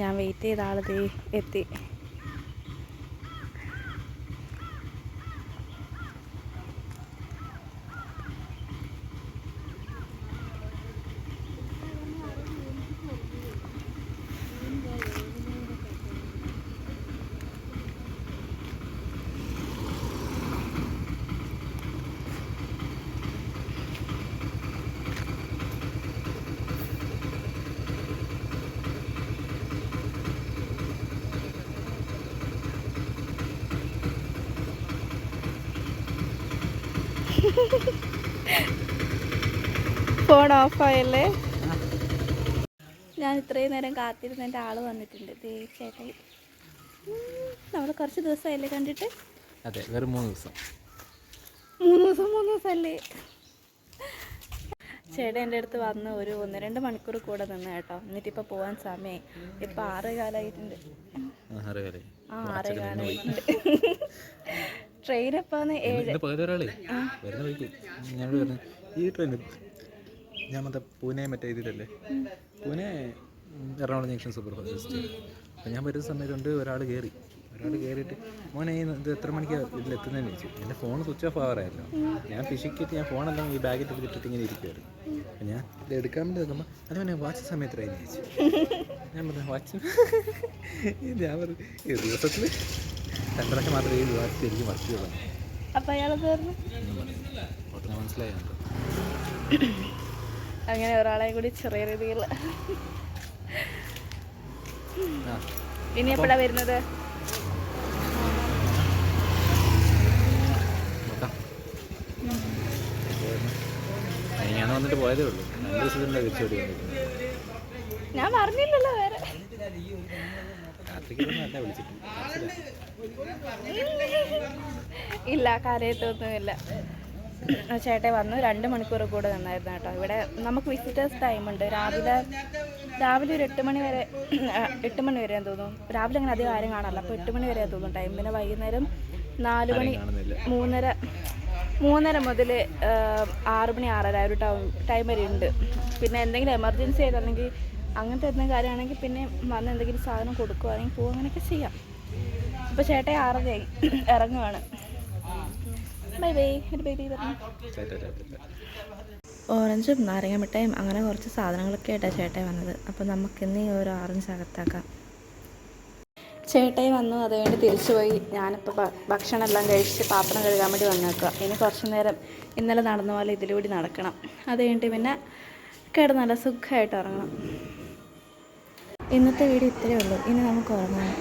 ഞാൻ വെയിറ്റ് ചെയ്ത ആളതേ എത്തി. ഫോൺ ഓഫായല്ലേ ഞാൻ ഇത്രയും നേരം കാത്തിരുന്ന എന്റെ ആൾ വന്നിട്ടുണ്ട്. ചേട്ടായി നമ്മൾ കുറച്ച് ദിവസമായില്ലേ കണ്ടിട്ട്? അതെ വെറും മൂന്ന് ദിവസം. മൂന്ന് ദിവസം മൂന്ന് ദിവസമല്ലേ? ചേട്ടൻ എന്റെ അടുത്ത് വന്ന് ഒരു ഒന്ന് രണ്ട് മണിക്കൂർ കൂടെ നിന്ന് കേട്ടോ. എന്നിട്ട് ഇപ്പൊ പോകാൻ സമയം ഇപ്പം ആറ് ആ ആറ് കാലമായിട്ടുണ്ട് ട്രെയിൻ എപ്പോൾ ഏഴ് ഇന്ന് പകരം ഒരാളേ വരുന്ന വഴിക്ക്. ഞാനോട് പറഞ്ഞു ഈ ട്രെയിൻ ഞാൻ മറ്റേ പൂനെ മറ്റേ ഇതിലല്ലേ? Pune Ernakulam junction super fast അപ്പോൾ ഞാൻ വരുന്ന സമയത്തുണ്ട് ഒരാൾ കയറി ഒരാൾ കയറിയിട്ട് മോനെ ഇത് എത്ര മണിക്കാണ് ഇതിലെത്തുന്നതെന്ന് ചോദിച്ചു. എന്റെ ഫോൺ സ്വിച്ച് ഓഫ് ആവറായല്ലോ. ഞാൻ പിശിക്കിട്ട് ഞാൻ ഫോണെല്ലാം ഈ ബാഗിൽ ഇട്ടിട്ട് ഇങ്ങനെ ഇരിക്കുമായിരുന്നു അപ്പം ഞാൻ ഇത് എടുക്കാൻ വേണ്ടി നോക്കുമ്പോൾ അത് വാച്ച് സമയത്തായി ചോദിച്ചു. ഞാൻ പറഞ്ഞു വാച്ച് ഞാൻ പറഞ്ഞു ദിവസത്തിൽ പ്രാവശ്യം മാത്രമേ ഈ വിവാഹത്തിൽ എനിക്ക് വർക്ക് ചെയ്യുള്ളൂ അപ്പം അയാൾ മനസ്സിലായുണ്ട് അങ്ങനെ ഒരാളെ കൂടി ചെറിയ രീതിയിൽ. ഇനി എപ്പോഴാ വരുന്നത്? ഞാൻ വന്നിട്ട് പോയതേ ഉള്ളൂ. രണ്ട് ദിവസത്തിന്റെ തിരിച്ചോടി ഞാൻ പറഞ്ഞില്ലല്ലോ വേറെ. ഇല്ല കരയത്തൊന്നുമില്ല. ചേട്ടൻ വന്നു രണ്ട് മണിക്കൂർ കൂടെ നിന്നായിരുന്നു കേട്ടോ. ഇവിടെ നമുക്ക് വിസിറ്റേഴ്സ് ടൈം ഉണ്ട്. രാവിലെ രാവിലെ ഒരു എട്ട് മണി വരെ എട്ട് മണി വരെ തോന്നുന്നു. രാവിലെ അങ്ങനെ അധികം ആരും കാണാറില്ല. അപ്പോൾ എട്ട് മണി വരെ തോന്നും ടൈം പിന്നെ വൈകുന്നേരം നാല് മണി മൂന്നര മൂന്നര മുതൽ ആറ് മണി ആറര ആ ഒരു ടൈം ടൈം വരെ ഉണ്ട്. പിന്നെ എന്തെങ്കിലും എമർജൻസി ആയിട്ടാണെങ്കിൽ അങ്ങനത്തെ എന്തെങ്കിലും കാര്യമാണെങ്കിൽ പിന്നെ വന്ന് എന്തെങ്കിലും സാധനം കൊടുക്കുവാണെങ്കിൽ പോകും അങ്ങനെയൊക്കെ ചെയ്യാം. അപ്പോൾ ചേട്ടൻ ആറരയായി ഇറങ്ങുവാണ്. ബൈ ബൈ ഒരു ബൈ പറഞ്ഞു ചേട്ടാ ഓറഞ്ചും നാരങ്ങ മിഠായും അങ്ങനെ കുറച്ച് സാധനങ്ങളൊക്കെ ആയിട്ടാണ് ചേട്ടായി വന്നത്. അപ്പോൾ നമുക്കിന്ന് ഈ ഒരു ഓറഞ്ച് അകത്താക്കാം. ചേട്ടായി വന്നു അതുകൊണ്ട് തിരിച്ചു പോയി. ഞാനിപ്പോൾ ഭക്ഷണം എല്ലാം കഴിച്ച് പാത്രം കഴുകാൻ വേണ്ടി വന്നേക്കുക ഇനി കുറച്ച് നേരം ഇന്നലെ നടന്ന പോലെ ഇതിലൂടെ നടക്കണം. അത് കഴിഞ്ഞിട്ട് പിന്നെ കിടന്നല്ല നല്ല സുഖമായിട്ട് ഉറങ്ങണം. ഇന്നത്തെ വീഡിയോ ഇത്രയേ ഉള്ളൂ. ഇനി നമുക്ക് ഉറങ്ങാം.